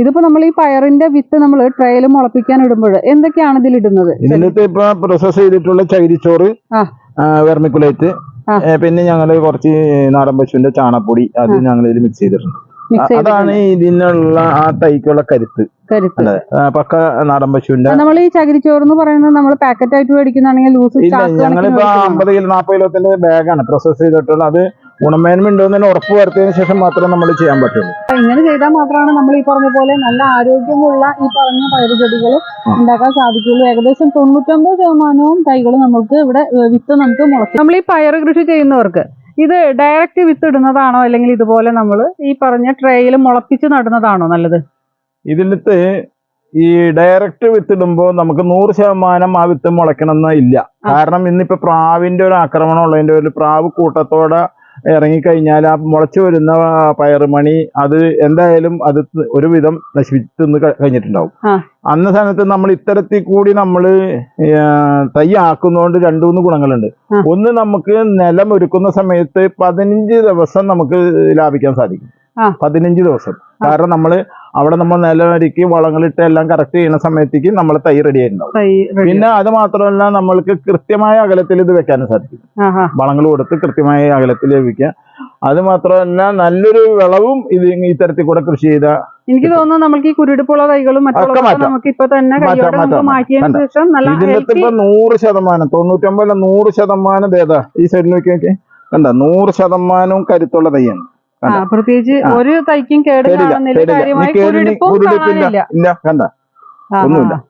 ഇതിപ്പോ നമ്മൾ ഈ പയറിന്റെ വിത്ത് നമ്മൾ ട്രയൽ മുളപ്പിക്കാൻ ഇടുമ്പോൾ എന്തൊക്കെയാണ് ഇതിൽ ഇടുന്നത്? ഇതിനകത്ത് ഇപ്പൊ പ്രോസസ് ചെയ്തിട്ടുള്ള ചകിരിച്ചോറ് ആ. വെർമിക്കുലേറ്റ് പിന്നെ ഞങ്ങൾ കുറച്ച് നാടൻ പശുവിന്റെ ചാണപ്പൊടി അത് ഞങ്ങൾ ഇതിൽ മിക്സ് ചെയ്തിട്ടുണ്ട്. അതാണ് ഇതിനുള്ള ആ തൈക്കുള്ള കരുത്ത്. പക്ക നാടൻ പശുവിന്റെ നമ്മൾ ഈ ചകിരിച്ചോറ് എന്ന് പറയുന്നത് നമ്മൾ പാക്കറ്റ് ആയിട്ട് മേടിക്കുന്നതാണെങ്കിൽ ലൂസ് ഞങ്ങളിപ്പോ അമ്പത് കിലോ നാൽപ്പത് കിലോത്തിന്റെ ബാഗാണ് പ്രോസസ് ചെയ്തിട്ടുള്ള അത് ഗുണമേന്മ ഉണ്ടോ എന്ന് ഉറപ്പ് വരുത്തിയതിനു ശേഷം മാത്രമേ നമ്മൾ ചെയ്യാൻ പറ്റുള്ളൂ. ഇങ്ങനെ ചെയ്താൽ മാത്രമാണ് നമ്മൾ ഈ പറഞ്ഞ പോലെ നല്ല ആരോഗ്യമുള്ള ഈ പറഞ്ഞ പയറുചെടികൾ ചെടികൾ ഉണ്ടാക്കാൻ സാധിക്കുള്ളൂ ഏകദേശം തൊണ്ണൂറ്റൊമ്പത് ശതമാനവും തൈകൾ നമുക്ക് ഇവിടെ വിത്ത് നമുക്ക് മുളക്കും നമ്മൾ ഈ പയർ കൃഷി ചെയ്യുന്നവർക്ക് ഇത് ഡയറക്റ്റ് വിത്ത് ഇടുന്നതാണോ അല്ലെങ്കിൽ ഇതുപോലെ നമ്മൾ ഈ പറഞ്ഞ ട്രേയിൽ മുളപ്പിച്ച് നടുന്നതാണോ നല്ലത്? ഇതിലത്തെ ഈ ഡയറക്റ്റ് വിത്ത് ഇടുമ്പോൾ നമുക്ക് നൂറ് ശതമാനം ആ വിത്ത് മുളയ്ക്കണമെന്ന് ഇല്ല. കാരണം ഇന്നിപ്പോ പ്രാവിന്റെ ഒരു ആക്രമണം ഉള്ളതിന്റെ ഒരു പ്രാവ് കൂട്ടത്തോടെ ഇറങ്ങിക്കഴിഞ്ഞാൽ ആ മുളച്ചു വരുന്ന പയറുമണി അത് എന്തായാലും അത് ഒരുവിധം നശിപ്പിച്ച് തിന്ന് കഴിഞ്ഞിട്ടുണ്ടാവും. അന്ന സമയത്ത് നമ്മൾ ഇത്തരത്തിൽ കൂടി നമ്മൾ തൈ ആക്കുന്നതുകൊണ്ട് രണ്ടു മൂന്ന് ഗുണങ്ങളുണ്ട്. ഒന്ന് നമുക്ക് നിലം ഒരുക്കുന്ന സമയത്ത് പതിനഞ്ച് ദിവസം നമുക്ക് ലാഭിക്കാൻ സാധിക്കും. പതിനഞ്ച് ദിവസം. കാരണം നമ്മൾ അവിടെ നമ്മൾ നിലമൊരുക്കി വളങ്ങളിട്ട് എല്ലാം കറക്റ്റ് ചെയ്യുന്ന സമയത്തേക്ക് നമ്മൾ തൈ റെഡി ആയിട്ടുണ്ടാവും. പിന്നെ അത് മാത്രമല്ല നമ്മൾക്ക് കൃത്യമായ അകലത്തിൽ ഇത് വെക്കാനും സാധിക്കും. വളങ്ങൾ കൊടുത്ത് കൃത്യമായ അകലത്തിൽ വെക്കുക അത് മാത്രമല്ല നല്ലൊരു വിളവും ഇത് ഇത്തരത്തിൽ തരത്തിൽ കൂടെ കൃഷി ചെയ്ത എനിക്ക് തോന്നുന്നു നമുക്ക് ഈ കുരുടിപ്പുള്ള തൈകളും നമുക്ക് ഇപ്പൊ തന്നെ മാറ്റിയതിനു ശേഷം നല്ല ഇതിനകത്ത് ഇപ്പൊ നൂറ് ശതമാനം തൊണ്ണൂറ്റൊമ്പതല്ല നൂറ് ശതമാനം ഏതാ? ഈ സൈഡിൽ നോക്കിയൊക്കെ കണ്ട? നൂറ് ശതമാനവും കരുത്തുള്ള തൈയാണ്. പ്രത്യേകിച്ച് ഒരു തൈക്കും കേട് കാണുന്നില്ല കാര്യമായി കുരുടിപ്പും കാണാനില്ല. ഇല്ല കണ്ട? ഒന്നുമില്ല. ആ.